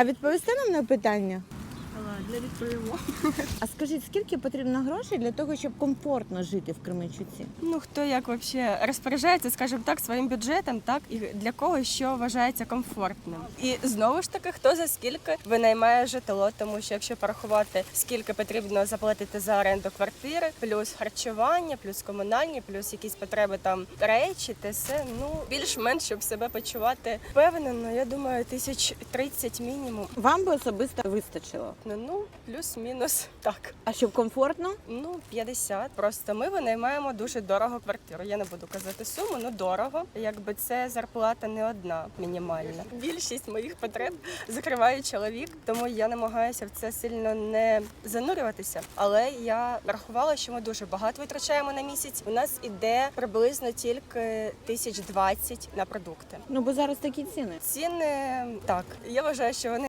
А відповісти нам на питання? Ладно, відповімо. А скажіть, скільки потрібно грошей для того, щоб комфортно жити в Кременчуці? Ну хто як вообще розпоряджається, скажімо так, своїм бюджетом, так і для кого що вважається комфортним. І знову ж таки, хто за скільки винаймає житло, тому що якщо порахувати, скільки потрібно заплатити за оренду квартири, плюс харчування, плюс комунальні, плюс якісь потреби там речі, те все, ну більш-менш щоб себе почувати впевнено, я думаю, тисяч тридцять мінімум. Вам би особисто вистачило. Ну, ну плюс-мінус так. А щоб комфортно? Ну, 50. Просто ми винаймаємо дуже дорого квартиру. Я не буду казати суму, ну дорого. Якби це зарплата не одна мінімальна. Більшість моїх потреб закриває чоловік, тому я намагаюся в це сильно не занурюватися. Але я рахувала, що ми дуже багато витрачаємо на місяць. У нас іде приблизно тільки тисяч двадцять на продукти. Ну бо зараз такі ціни. Ціни так. Я вважаю, що вони